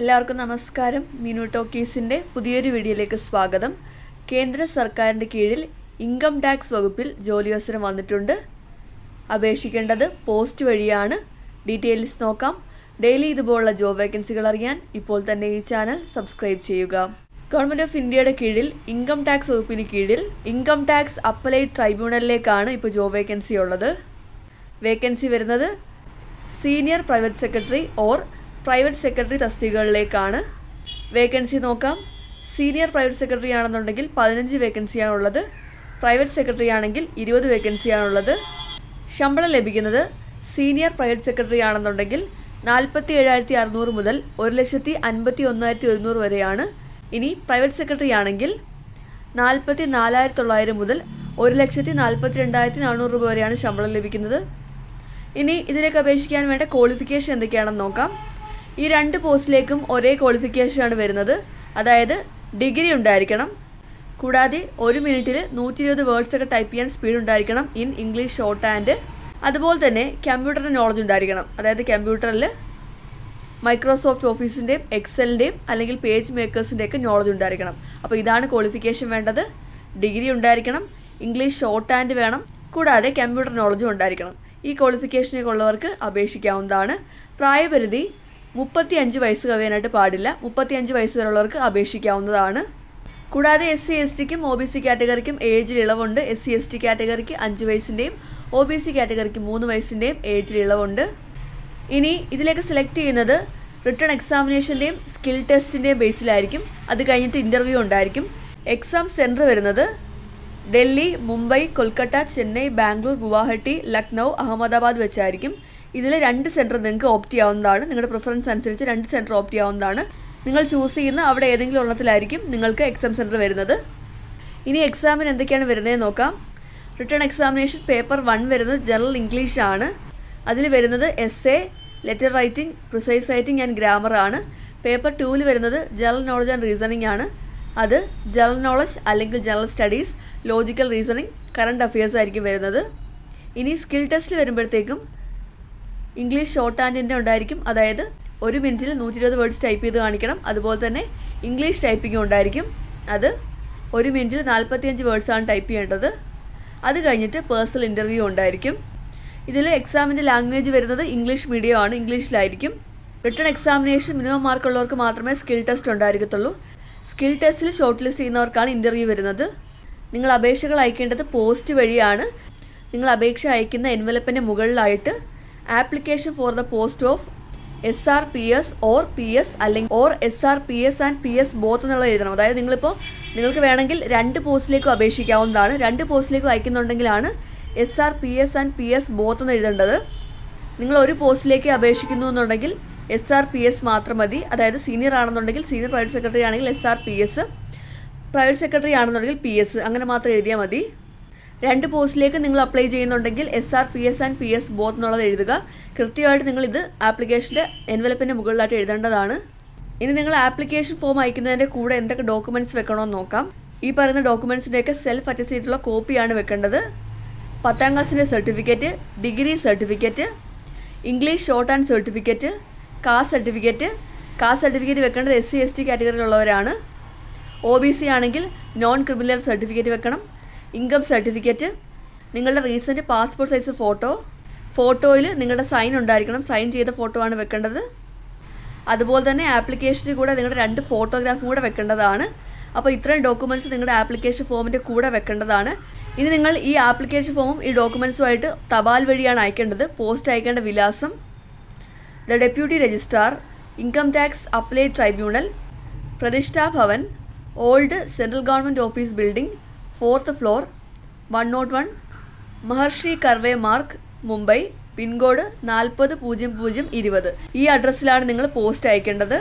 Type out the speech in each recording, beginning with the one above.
എല്ലാവർക്കും നമസ്കാരം. മിനു ടോക്കീസിന്റെ പുതിയൊരു വീഡിയോയിലേക്ക് സ്വാഗതം. കേന്ദ്ര സർക്കാരിന്റെ കീഴിൽ ഇൻകം ടാക്സ് വകുപ്പിൽ ജോലി അവസരം വന്നിട്ടുണ്ട്. അപേക്ഷിക്കേണ്ടത് പോസ്റ്റ് വഴിയാണ്. ഡീറ്റെയിൽസ് നോക്കാം. ഡെയിലി ഇതുപോലുള്ള ജോബ് വേക്കൻസികൾ അറിയാൻ ഇപ്പോൾ തന്നെ ഈ ചാനൽ സബ്സ്ക്രൈബ് ചെയ്യുക. ഗവൺമെന്റ് ഓഫ് ഇന്ത്യയുടെ കീഴിൽ ഇൻകം ടാക്സ് വകുപ്പിന് കീഴിൽ ഇൻകം ടാക്സ് അപ്പലേറ്റ് ട്രൈബ്യൂണലിലേക്കാണ് ഇപ്പോൾ ജോബ് വേക്കൻസി ഉള്ളത്. വേക്കൻസി വരുന്നത് senior private secretary or private secretary തസ്തികകളിലേക്കാണ് vacancy നോക്കാം. സീനിയർ പ്രൈവറ്റ് സെക്രട്ടറി ആണെന്നുണ്ടെങ്കിൽ പതിനഞ്ച് വേക്കൻസിയാണ് ഉള്ളത് പ്രൈവറ്റ് സെക്രട്ടറി ആണെങ്കിൽ ഇരുപത് വേക്കൻസിയാണുള്ളത്. ശമ്പളം ലഭിക്കുന്നത് സീനിയർ പ്രൈവറ്റ് സെക്രട്ടറി ആണെന്നുണ്ടെങ്കിൽ നാൽപ്പത്തി ഏഴായിരത്തി അറുന്നൂറ് മുതൽ ഒരു ലക്ഷത്തി അൻപത്തി ഒന്നായിരത്തി ഒരുന്നൂറ് വരെയാണ്. ഇനി പ്രൈവറ്റ് സെക്രട്ടറി ആണെങ്കിൽ നാൽപ്പത്തി നാലായിരത്തി തൊള്ളായിരം മുതൽ ഒരു ലക്ഷത്തി നാൽപ്പത്തി രണ്ടായിരത്തി നാനൂറ് രൂപ വരെയാണ് ശമ്പളം ലഭിക്കുന്നത്. ഇനി ഇതിലേക്ക് അപേക്ഷിക്കാൻ വേണ്ട ക്വാളിഫിക്കേഷൻ എന്തൊക്കെയാണെന്ന് നോക്കാം. ഈ രണ്ട് പോസ്റ്റിലേക്കും ഒരേ ക്വാളിഫിക്കേഷനാണ് വരുന്നത്. അതായത് ഡിഗ്രി ഉണ്ടായിരിക്കണം. കൂടാതെ ഒരു മിനിറ്റിൽ നൂറ്റി ഇരുപത് വേർഡ്സ് ഒക്കെ ടൈപ്പ് ചെയ്യാൻ സ്പീഡ് ഉണ്ടായിരിക്കണം ഇൻ ഇംഗ്ലീഷ് ഷോർട്ട് ആൻഡ്. അതുപോലെ തന്നെ കമ്പ്യൂട്ടറിന്റെ നോളജ് ഉണ്ടായിരിക്കണം. അതായത് കമ്പ്യൂട്ടറിൽ മൈക്രോസോഫ്റ്റ് ഓഫീസിന്റെയും എക്സലിന്റെയും അല്ലെങ്കിൽ പേജ് മേക്കേഴ്സിന്റെയൊക്കെ നോളജ് ഉണ്ടായിരിക്കണം. അപ്പോൾ ഇതാണ് ക്വാളിഫിക്കേഷൻ വേണ്ടത്. ഡിഗ്രി ഉണ്ടായിരിക്കണം ഇംഗ്ലീഷ് ഷോർട്ട് ആൻഡ് വേണം. കൂടാതെ കമ്പ്യൂട്ടർ നോളജും ഉണ്ടായിരിക്കണം. ഈ ക്വാളിഫിക്കേഷനൊക്കെ ഉള്ളവർക്ക് അപേക്ഷിക്കാവുന്നതാണ്. പ്രായപരിധി മുപ്പത്തി അഞ്ച് വയസ്സ് കവിയാനായിട്ട് പാടില്ല. മുപ്പത്തി അഞ്ച് വയസ്സ് വരെയുള്ളവർക്ക് അപേക്ഷിക്കാവുന്നതാണ്. കൂടാതെ എസ് സി എസ് ടിക്കും ഒ ബി സി കാറ്റഗറിക്കും ഏജിൽ ഇളവുണ്ട്. എസ് സി എസ് ടി കാറ്റഗറിക്ക് അഞ്ച് വയസ്സിന്റെയും ഒ ബി സി കാറ്റഗറിക്ക് മൂന്ന് വയസ്സിന്റെയും ഏജിൽ ഇളവുണ്ട്. ഇനി ഇതിലേക്ക് സെലക്ട് ചെയ്യുന്നത് റിട്ടേൺ എക്സാമിനേഷന്റെയും സ്കിൽ ടെസ്റ്റിന്റെയും ബേസിലായിരിക്കും അത് കഴിഞ്ഞിട്ട് ഇന്റർവ്യൂ ഉണ്ടായിരിക്കും. എക്സാം സെന്റർ വരുന്നത് ഡൽഹി മുംബൈ കൊൽക്കത്ത ചെന്നൈ ബാംഗ്ലൂർ ഗുവാഹട്ടി ലക്നൗ അഹമ്മദാബാദ് വെച്ചായിരിക്കും. ഇതിൽ രണ്ട് സെന്റർ നിങ്ങൾക്ക് ഓപ്റ്റ് ചെയ്യാവുന്നതാണ്. നിങ്ങളുടെ പ്രിഫറൻസ് അനുസരിച്ച് രണ്ട് സെന്റർ ഓപ്റ്റ് ചെയ്യാവുന്നതാണ്. നിങ്ങൾ ചൂസ് ചെയ്യുന്ന അവിടെ ഏതെങ്കിലും ഒരെണ്ണത്തിലായിരിക്കും നിങ്ങൾക്ക് എക്സാം സെന്റർ വരുന്നത്. ഇനി എക്സാമിന് എന്തൊക്കെയാണ് വരുന്നത് നോക്കാം. റിട്ടേൺ എക്സാമിനേഷൻ പേപ്പർ വൺ വരുന്നത് ജനറൽ ഇംഗ്ലീഷ് ആണ്. അതിൽ വരുന്നത് essay letter writing precis writing and grammar ആണ് പേപ്പർ ടൂവിൽ വരുന്നത് ജനറൽ നോളജ് ആൻഡ് റീസണിംഗ് ആണ്. അത് ജനറൽ നോളജ് അല്ലെങ്കിൽ general studies logical reasoning current affairs ആയിരിക്കും വരുന്നത്. ഇനി സ്കിൽ ടെസ്റ്റിൽ വരുമ്പോഴത്തേക്കും ഇംഗ്ലീഷ് ഷോർട്ട് ഹാൻഡിന്റെ ഉണ്ടായിരിക്കും. അതായത് ഒരു മിനിറ്റിൽ നൂറ്റി ഇരുപത് വേർഡ്സ് ടൈപ്പ് ചെയ്ത് കാണിക്കണം. അതുപോലെ തന്നെ ഇംഗ്ലീഷ് ടൈപ്പിംഗ് ഉണ്ടായിരിക്കും. അത് ഒരു മിനിറ്റിൽ നാൽപ്പത്തിയഞ്ച് വേർഡ്സാണ് ടൈപ്പ് ചെയ്യേണ്ടത്. അത് കഴിഞ്ഞിട്ട് പേഴ്സണൽ ഇന്റർവ്യൂ ഉണ്ടായിരിക്കും. ഇതിൽ എക്സാമിന്റെ ലാംഗ്വേജ് വരുന്നത് ഇംഗ്ലീഷ് മീഡിയം ആണ്. ഇംഗ്ലീഷിലായിരിക്കും. റിട്ടേൺ എക്സാമിനേഷൻ മിനിമം മാർക്ക് ഉള്ളവർക്ക് മാത്രമേ സ്കിൽ ടെസ്റ്റ് ഉണ്ടായിരിക്കത്തുള്ളൂ. സ്കിൽ ടെസ്റ്റിൽ ഷോർട്ട് ലിസ്റ്റ് ചെയ്യുന്നവർക്കാണ് ഇന്റർവ്യൂ വരുന്നത്. നിങ്ങൾ അപേക്ഷകൾ അയക്കേണ്ടത് പോസ്റ്റ് വഴിയാണ്. നിങ്ങൾ അപേക്ഷ അയക്കുന്ന എൻവലപ്പിന്റെ മുകളിലായിട്ട് application for the post of S R P S or P S അല്ലെങ്കിൽ or S R P S and P S both എന്നുള്ളത് എഴുതണം. അതായത് നിങ്ങളിപ്പോൾ നിങ്ങൾക്ക് വേണമെങ്കിൽ രണ്ട് പോസ്റ്റിലേക്കും അപേക്ഷിക്കാവുന്നതാണ്. രണ്ട് പോസ്റ്റിലേക്കും അയക്കുന്നുണ്ടെങ്കിലാണ് S R P S and P S both എന്ന് എഴുതേണ്ടത്. നിങ്ങൾ ഒരു പോസ്റ്റിലേക്ക് അപേക്ഷിക്കുന്നു എന്നുണ്ടെങ്കിൽ എസ് ആർ പി എസ് മാത്രം മതി. അതായത് സീനിയർ ആണെന്നുണ്ടെങ്കിൽ സീനിയർ പ്രൈവറ്റ് സെക്രട്ടറി ആണെങ്കിൽ S R P S private secretary ആണെന്നുണ്ടെങ്കിൽ പി എസ് അങ്ങനെ മാത്രം എഴുതിയാൽ മതി. രണ്ട് പോസ്റ്റിലേക്ക് നിങ്ങൾ അപ്ലൈ ചെയ്യുന്നുണ്ടെങ്കിൽ S R P S and P S both എന്നുള്ളത് എഴുതുക. കൃത്യമായിട്ട് നിങ്ങൾ ഇത് ആപ്ലിക്കേഷന്റെ എൻവലപ്പിന്റെ മുകളിലായിട്ട് എഴുതേണ്ടതാണ്. ഇനി നിങ്ങൾ ആപ്ലിക്കേഷൻ ഫോം അയക്കുന്നതിന്റെ കൂടെ എന്തൊക്കെ ഡോക്യുമെന്റ്സ് വെക്കണമെന്ന് നോക്കാം. ഈ പറയുന്ന ഡോക്യുമെന്റ്സിന്റെയൊക്കെ സെൽഫ് അറ്റസ്റ്റ് ചെയ്തിട്ടുള്ള കോപ്പിയാണ് വെക്കേണ്ടത്. പത്താം ക്ലാസ്സിന്റെ certificate degree certificate English shorthand certificate caste certificate caste certificate വെക്കേണ്ടത് എസ് സി എസ് ടി കാറ്റഗറിയിലുള്ളവരാണ് ഒ ബി സി ആണെങ്കിൽ നോൺ ക്രിമിനൽ സർട്ടിഫിക്കറ്റ് വെക്കണം. ഇൻകം സർട്ടിഫിക്കറ്റ് നിങ്ങളുടെ റീസെന്റ് പാസ്പോർട്ട് സൈസ് ഫോട്ടോ ഫോട്ടോയിൽ നിങ്ങളുടെ സൈൻ ഉണ്ടായിരിക്കണം. സൈൻ ചെയ്ത ഫോട്ടോ ആണ് വെക്കേണ്ടത്. അതുപോലെ തന്നെ ആപ്ലിക്കേഷനിൽ കൂടെ നിങ്ങളുടെ രണ്ട് ഫോട്ടോഗ്രാഫും കൂടെ വെക്കേണ്ടതാണ്. അപ്പോൾ ഇത്രയും ഡോക്യുമെന്റ്സ് നിങ്ങളുടെ ആപ്ലിക്കേഷൻ ഫോമിന്റെ കൂടെ വെക്കേണ്ടതാണ്. ഇനി നിങ്ങൾ ഈ ആപ്ലിക്കേഷൻ ഫോമും ഈ ഡോക്യുമെന്റ്സുമായിട്ട് തപാൽ വഴിയാണ് അയക്കേണ്ടത്. പോസ്റ്റ് അയക്കേണ്ട വിലാസം the deputy registrar income tax appellate tribunal Pratishtha Bhavan old central government office building fourth floor one nought one Maharshi Karve Marg Mumbai pin code നാൽപ്പത് പൂജ്യം പൂജ്യം ഇരുപത്. ഈ അഡ്രസ്സിലാണ് നിങ്ങൾ പോസ്റ്റ് അയക്കേണ്ടത്.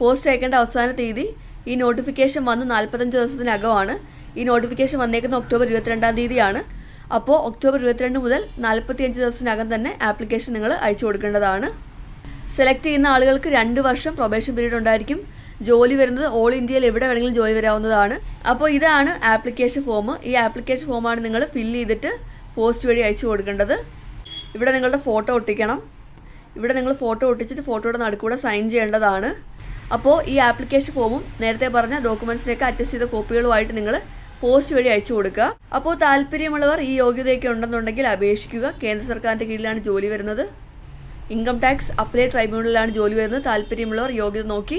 പോസ്റ്റ് അയക്കേണ്ട അവസാന തീയതി ഈ നോട്ടിഫിക്കേഷൻ വന്ന് നാൽപ്പത്തഞ്ച് ദിവസത്തിനകമാണ്. ഈ നോട്ടിഫിക്കേഷൻ വന്നേക്കുന്ന ഒക്ടോബർ ഇരുപത്തിരണ്ടാം തീയതിയാണ്. അപ്പോൾ ഒക്ടോബർ ഇരുപത്തിരണ്ട് മുതൽ നാൽപ്പത്തിയഞ്ച് ദിവസത്തിനകം തന്നെ ആപ്ലിക്കേഷൻ നിങ്ങൾ അയച്ചു കൊടുക്കേണ്ടതാണ്. സെലക്ട് ചെയ്യുന്ന ആളുകൾക്ക് രണ്ട് വർഷം പ്രൊബേഷൻ പീരീഡ് ഉണ്ടായിരിക്കും. ജോലി വരുന്നത് ഓൾ ഇന്ത്യയിൽ എവിടെ വേണമെങ്കിലും ജോലി വരാവുന്നതാണ്. അപ്പോൾ ഇതാണ് ആപ്ലിക്കേഷൻ ഫോം. ഈ ആപ്ലിക്കേഷൻ ഫോമാണ് നിങ്ങൾ ഫില്ല് ചെയ്തിട്ട് പോസ്റ്റ് വഴി അയച്ചു കൊടുക്കേണ്ടത്. ഇവിടെ നിങ്ങളുടെ ഫോട്ടോ ഒട്ടിക്കണം. ഇവിടെ നിങ്ങൾ ഫോട്ടോ ഒട്ടിച്ചിട്ട് ഫോട്ടോയുടെ നടുക്കൂടെ സൈൻ ചെയ്യേണ്ടതാണ്. അപ്പോൾ ഈ ആപ്ലിക്കേഷൻ ഫോമും നേരത്തെ പറഞ്ഞ ഡോക്യുമെൻസിനൊക്കെ അറ്റസ്റ്റ് ചെയ്ത കോപ്പികളുമായിട്ട് നിങ്ങൾ പോസ്റ്റ് വഴി അയച്ചു കൊടുക്കുക. അപ്പോൾ താല്പര്യമുള്ളവർ ഈ യോഗ്യതയൊക്കെ ഉണ്ടെന്നുണ്ടെങ്കിൽ അപേക്ഷിക്കുക. കേന്ദ്ര സർക്കാരിന്റെ കീഴിലാണ് ജോലി വരുന്നത്. ഇൻകം ടാക്സ് അപ്ലൈ ട്രൈബ്യൂണലിലാണ് ജോലി വരുന്നത്. താല്പര്യമുള്ളവർ യോഗ്യത നോക്കി